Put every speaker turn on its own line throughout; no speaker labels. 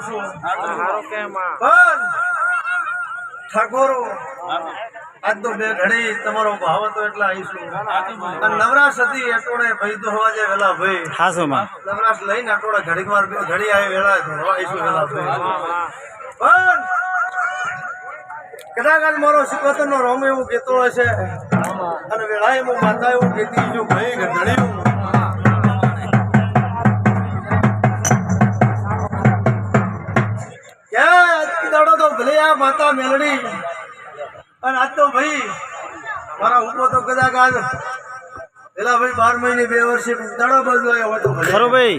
હારો કે માં
પણ ઠાકોરો આજ તો બે ઘડી તમારો ભાવ હતો એટલે આવીશું અને નવરાશ હતી અટોળે ભાઈ તો હવા જાય વેલા ભાઈ. નવરાશ લઈને અટોળે ઘડીક વાર ઘડી આવી હવા આવીશું વેલા ભાઈ. પણ કદાચ મારો સિકોતર નો રોમ એવું કેતો હશે. અને વેળા એવું માતા એવું કેતી જો ભાઈ ઘડ્યું માતા મેલડી. અને આજ તો ભાઈ મારા ઊભો તો કદાચ આજ પેલા ભાઈ બાર મહિને બે વર્ષે દાડો બાજુ આવ્યો હતો
ખરો ભાઈ.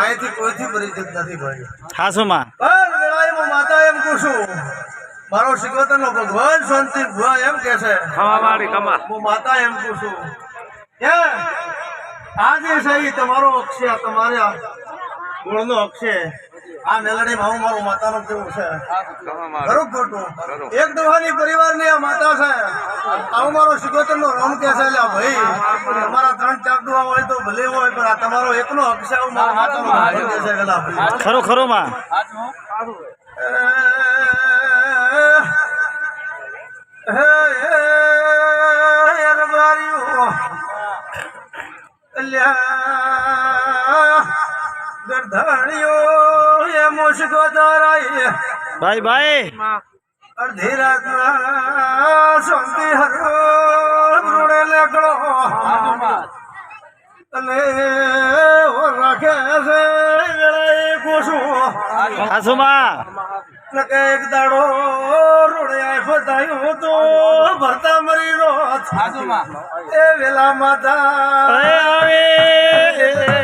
અહીંથી કોઈથી પરિચિત નથી ભાઈ.
હાસુમાં.
પણ વેળાએ માતા એમ કહું છું મારો શિકોતર નો ભગવાન શાંતિ ભુવા એમ કે છે. હું માતા એમ કહું છું કે આજે સહી તમારો અક્ષય તમારા ગુણનો અક્ષય. આ મેલડી માં મારું માતાનું કેવું છે. ખરું ખોટું એક દોહાની પરિવારની આ માતા છે. આવું મારો નો રમ કે છે ભાઈ તમારા ત્રણ ચાર દુહા હોય તો ભલે હોય પણ આ તમારો એકનો અક્ષય આવું મારા માતાનો છે
ખરો ખરો માં. ભાઈ ભાઈ.
માં
અડધી રાત શાંતિ હરો રૂડે લેકડો. અને ઓ રાખે છે
હાસુમાં.
નકે એક દાડો રોડે ફતાયું તો ભરતા મરી રોત એ વેલા માતા.
આવે.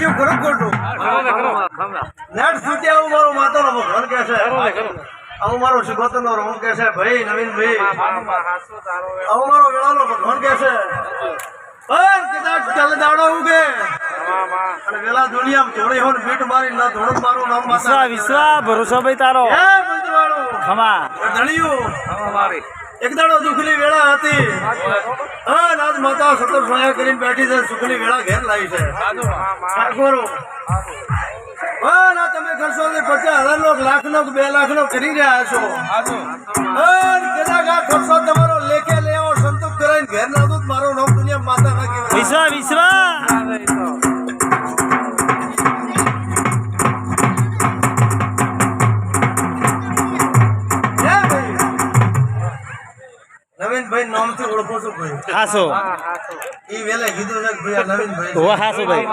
ખોટું.
ખમા
નેટ સુધી આવું મારો માતાનો ભગવાન કે છે. આવું મારો શિકોતરનો રોમ કે છે ભાઈ નવીનભાઈ. આવું મારો વેળાનો ભગવાન કે છે. પણ કદાચ ચાલે દાડો ઉગે. અને વેલા દુનિયામાં ધોળી હોન પીઠ મારી ના ધોળું મારું નામ
વિશ્વા
માતા.
વિશ્વા ભરોસો ભાઈ તારો.
હે પંચવાળો
ખમા.
ધણિયું.
ખમા મારી.
એક દાડો વેળા હતી. હા આજ માતા સતર સોયા કરીને બેઠી છે, સુખની વેળા ઘેર લાવી છે. તમે કરશો પચાસ હજાર નો લાખ નો બે લાખ નો કરી રહ્યા છો. કદાચ આ ખર્ચો તમારો લેખે લેવો સંતોષ કરાવીને ઘેર ના દૂધ મારું નામ દુનિયા માતા ના કહેવાય.
વિશ્વા વિશ્વા
ઓળખો છો ભાઈ.
હાસો.
એ વેલા કીધું છે ભાઈ નવીનભાઈ
ઓ હાસો ભાઈ.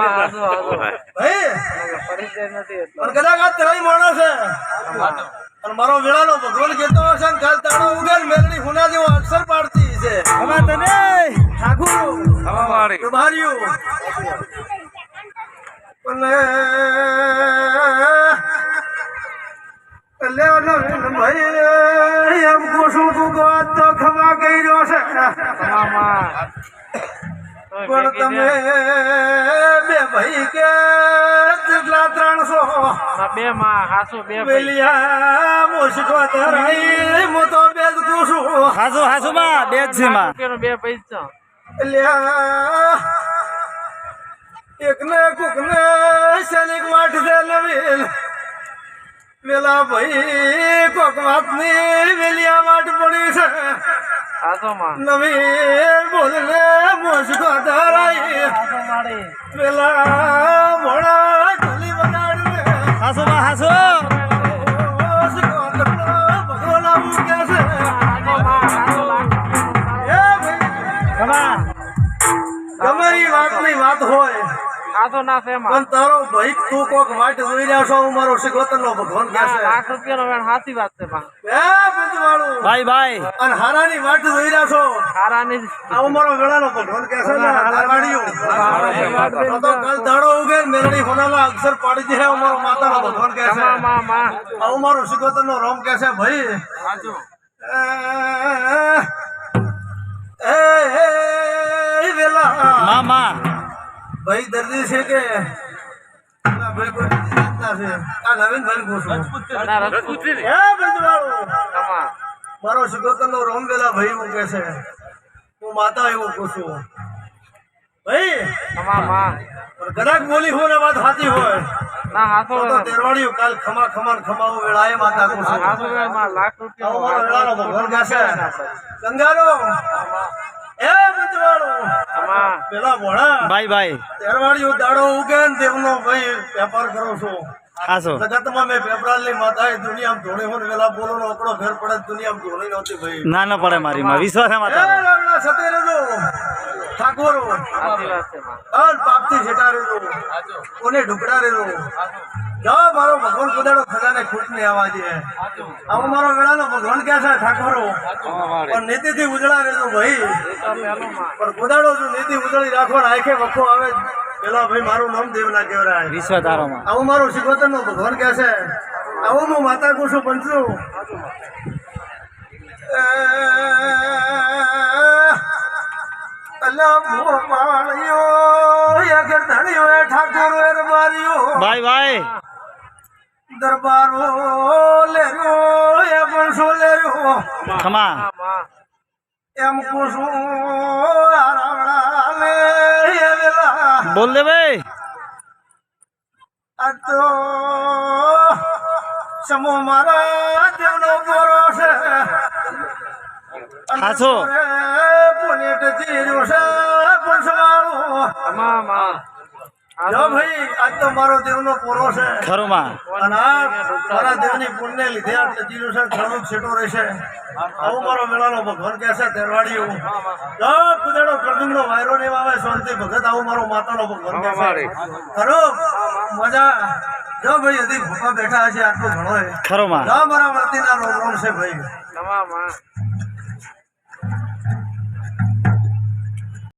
ભાઈ
પરિચય નથી એટલો
પણ કદાચ આ ત્રણ માણસ છે. અને મારો વેળાનો ભગવાન કહેતો હશે ને કાલ તાળો ઉગે ને મેલડી હુના જેવો અક્ષર પાડતી છે.
હવે તને
ઠાકુર.
હવા મારી
નવીન ભાઈ એમ છે પણ તમે બે ભાઈ કે કેટલા ત્રણસો
બે માં હાસુ બે
તો બે જ હાસુ
હાસો હાસુમાં બે જ માં
બે પૈસા
લ્યા એકને કુકને સૈનિક વાટ દે નવીન? વેલા ભાઈ કોક વાતની વેલિયા વાટ પડી છે.
માં
બોલને મુશ્કો ધરાઈ. વેલા મોડા ઢોલી
હાસુમાં હાસો
છે.
હાસો
ગમે એ વાતની વાત હોય
હાસો ના છે
પણ તારો ભાઈ તું કોક વાટ જોઈ રહ્યા છો? હું મારો શિકોતર નો ભગવાન કે છે?
લાખ રૂપિયાનો વેણ સાચી વાત છે
એ પંચવાળું
ભાઈ ભાઈ.
અને હારાની વાટ જોઈ રહ્યા છો?
હારાની
આ મારો વેળાનો ભગવાન કે છે ને? તો કાલ દાડો ઉગે મેરડી હોનાલા અક્ષર પાડી દે હું મારો માતાનો ભગવાન કે છે.
મા મા માં.
આવું મારો શિકોતર નો રોમ કે છે ભાઈ. એ, એ, એ, વેલા.
માં માં
ભાઈ દર્દી છે કે? ભાઈ કોઈ બીજી છે. આ નવીન ભાઈ હે બંધવાળો? મારો મૂકે છે. હું માતા એવું પૂછું ભાઈ
તમા માં
કદાચ બોલી હોય ને વાત સાચી હોય
ના હાથો
તો તો કાલ ખમા ખમા ખમાવું વેળાએ માતા
હાથો માં લાખ
એ
તમા
પેલા ભોળા
ભાઈ ભાઈ
તેરવાડીઓ દાડો ઉગે ને તેમનો ભાઈ વેપાર કરો છો.
હાસો
જગતમાં મેં પેપરાલની માતા દુનિયામાં હોય વેલા બોલો નો ફેર પડે દુનિયામાં ધોણી નહોતી ભાઈ.
ના ન પડે મારી માં. વિશ્વાસ એમાં
એ
તારો
રાવણા સતે રહેજો ઠાકોરો. પાપથી છેટા રહેજો. કોને ઢુકડા રહેજો. જા મારો ભગવાન કુદાડો ખજાને ખૂટ ને આવવા જે આવો મારો વેળાનો ભગવાન ક્યાં છે ઠાકોરો પણ નીતિથી ઉજળા રેલો ભાઈ. પણ કુદાડો જો નીતિ ઉજળી રાખો ને આંખે વખો આવે પેલા ભાઈ મારું નામ દેવના કેવરાય
વિશ્વાસ
આવું મારું શિકોતર નો ભગવાન ક્યાં છે આવું હું માતા કુશું પંચું
ભાઈ ભાઈ.
દરબારો લેર્યો એ પણ લેર્યો?
ખમા.
માં માં
એમ કુશું લે
બોલ દે ભાઈ.
આ તો સમો મારા દેવનો પોરો છે.
હાચો.
પુનેટ ચીર્યું છે પંચવાળો
તમા માં
જો ભાઈ આજ તો મારો દેવનો પોરો છે.
ખરું માં
અને આ મારા દેવની પુણ્ય લીધે આ ચીર્યું છે ઘણું છેટો રહેશે. આવું મારો મેળાનો ભગવાન કહે છે તેરવાડિયું જો કુદેડો કરદુંગનો વાયરો ને આવે શાંતિ ભગત આવું મારો માતાનો ભગવાન કહે છે. ખરો? મજા. જો ભાઈ હજી ભૂખા બેઠા હશે આટલું ઘણો
ખરો માં
જો મારા વળતીના રોમ રોમ છે ભાઈ.
તમા માં